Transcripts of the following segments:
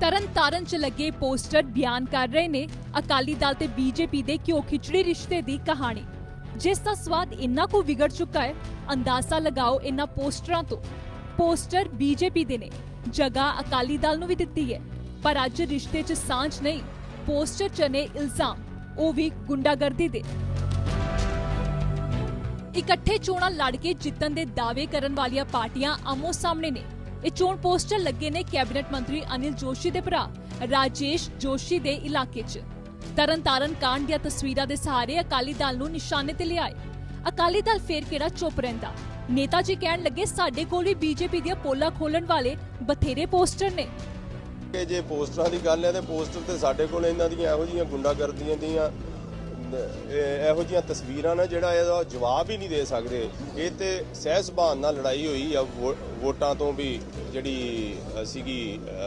ਤਰਨ ਚ ਲੱਗੇ ਪੋਸਟਰ ਬਿਆਨ ਕਰ ਰਹੇ ਨੇ ਅਕਾਲੀ ਦਲ ਤੇ ਬੀਜੇਪੀ ਦੇ ਘਿਓ ਖਿਚੜੀ ਰਿਸ਼ਤੇ ਦੀ ਕਹਾਣੀ। ਜਿਸ ਦਾ ਸਵਾਦ ਇੰਨਾ ਕੁ ਵਿਗੜ ਚੁੱਕਾ ਹੈ, ਅੰਦਾਜ਼ਾ ਲਗਾਓ ਇਹਨਾਂ ਪੋਸਟਰਾਂ ਤੋਂ। ਪੋਸਟਰ ਬੀਜੇਪੀ ਦੇ ਨੇ, ਜਗ੍ਹਾ ਅਕਾਲੀ ਦਲ ਨੂੰ ਵੀ ਦਿੱਤੀ ਹੈ, ਪਰ ਅੱਜ ਰਿਸ਼ਤੇ 'ਚ ਸਾਂਝ ਨਹੀਂ, ਪੋਸਟਰ 'ਚ ਨੇ ਇਲਜ਼ਾਮ, ਉਹ ਵੀ ਗੁੰਡਾਗਰਦੀ ਦੇ। ਇਕੱਠੇ ਚੋਣਾਂ ਲੜ ਕੇ ਜਿੱਤਣ ਦੇ ਦਾਅਵੇ ਕਰਨ ਵਾਲੀਆਂ ਪਾਰਟੀਆਂ ਆਮੋ ਸਾਹਮਣੇ ਨੇ। ਇਹ ਚੋਣ ਪੋਸਟਰ ਲੱਗੇ ਨੇ ਕੈਬਨਿਟ ਮੰਤਰੀ ਅਨਿਲ ਜੋਸ਼ੀ ਦੇ ਭਰਾ, ਰਾਜੇਸ਼ ਜੋਸ਼ੀ ਦੇ ਇਲਾਕੇ 'ਚ। ਤਰਨਤਾਰਨ ਕਾਂਡ ਦੀਆਂ ਤਸਵੀਰਾਂ ਦੇ ਸਹਾਰੇ ਅਕਾਲੀ ਦਲ ਨੂੰ ਨਿਸ਼ਾਨੇ ਤੇ ਲਿਆਏ। ਅਕਾਲੀ ਦਲ ਫੇਰ ਕਿਹੜਾ ਚੁੱਪ ਰਹਿੰਦਾ? ਨੇਤਾ ਜੀ ਕਹਿਣ ਲੱਗੇ, ਸਾਡੇ ਕੋਲ ਵੀ ਬੀਜੇਪੀ ਦੀਆਂ ਪੋਲਾਂ ਖੋਲਣ ਵਾਲੇ ਬਥੇਰੇ ਪੋਸਟਰ ਨੇ। ਕਿ ਜੇ ਪੋਸਟਰਾਂ ਦੀ ਗੱਲ ਹੈ, ਤੇ ਪੋਸਟਰ ਤੇ ਸਾਡੇ ਕੋਲ ਇਹਨਾਂ ਦੀਆਂ ਇਹੋ ਜੀਆਂ ਗੁੰਡਾਗਰਦੀਆਂ ਦੀਆਂ ਇਹੋ ਜੀਆਂ ਤਸਵੀਰਾਂ ਨੇ ਜਿਹੜਾ ਇਹਦਾ ਜਵਾਬ ਹੀ ਨਹੀਂ ਦੇ ਸਕਦੇ। ਇਹ ਤੇ ਸਹਿ ਨਾਲ ਲੜਾਈ ਹੋਈ ਆ ਵੋਟਾਂ ਤੋਂ ਵੀ ਜਿਹੜੀ ਸੀਗੀ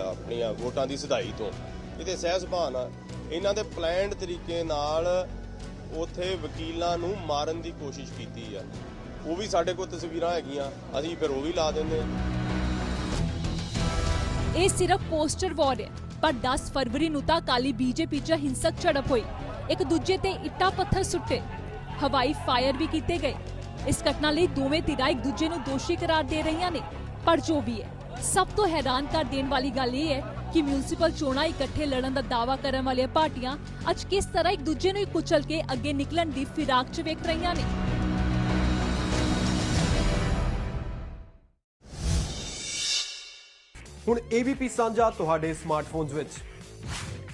ਆਪਣੀਆਂ ਵੋਟਾਂ ਦੀ ਸਿਧਾਈ ਤੋਂ। ਇਹ ਤੇ ਸਹਿ ਸੁਭਾਅ ਇਹਨਾਂ ਦੇ ਪਲਾਨਡ ਤਰੀਕੇ ਨਾਲ ਉਥੇ ਵਕੀਲਾਂ ਨੂੰ ਮਾਰਨ ਦੀ ਕੋਸ਼ਿਸ਼ ਕੀਤੀ ਆ। ਉਹ ਵੀ ਸਾਡੇ ਕੋਲ ਤਸਵੀਰਾਂ ਹੈਗੀਆਂ, ਅਸੀਂ ਫਿਰ ਉਹ ਵੀ ਲਾ ਦਿੰਦੇ ਇਹ ਸਿਰਫ ਪੋਸਟਰ ਵਾਰ ਹੈ, ਪਰ 10 ਫਰਵਰੀ ਨੂੰ ਤਾਂ ਕਾਲੀ ਬੀਜੇਪੀ 'ਚ ਹਿੰਸਕ ਝੜਪ ਹੋਈ। ਇੱਕ ਦੂਜੇ ਤੇ ਇੱਟਾਂ ਪੱਥਰ ਸੁੱਟੇ। ਹਵਾਈ ਫਾਇਰ ਵੀ ਕੀਤੇ ਗਏ। ਇਸ ਘਟਨਾ ਲਈ ਦੋਵੇਂ ਧਿਰਾਂ ਇੱਕ ਦੂਜੇ ਨੂੰ ਦੋਸ਼ੀ ਕਰਾਰ ਦੇ ਰਹੀਆਂ ਨੇ, ਪਰ ਜੋ ਵੀ ਹੈ, ਸਭ ਤੋਂ ਹੈਰਾਨ ਕਰ ਦੇਣ ਵਾਲੀ ਗੱਲ ਇਹ ਹੈ ਕਿ ਮਿਊਨਿਸਪਲ ਚੋਣਾਂ ਇਕੱਠੇ ਲੜਨ ਦਾ ਦਾਅਵਾ ਕਰਨ ਵਾਲੀਆਂ ਪਾਰਟੀਆਂ ਅੱਜ ਕਿਸ ਤਰ੍ਹਾਂ ਇੱਕ ਦੂਜੇ ਨੂੰ ਕੁਚਲ ਕੇ ਅੱਗੇ ਨਿਕਲਣ ਦੀ ਫਿਰਾਕ 'ਚ ਵੇਖ ਰਹੀਆਂ ਨੇ। ਹੁਣ ABP ਸਾਂਝਾ ਤੁਹਾਡੇ ਸਮਾਰਟਫੋਨਸ ਵਿੱਚ।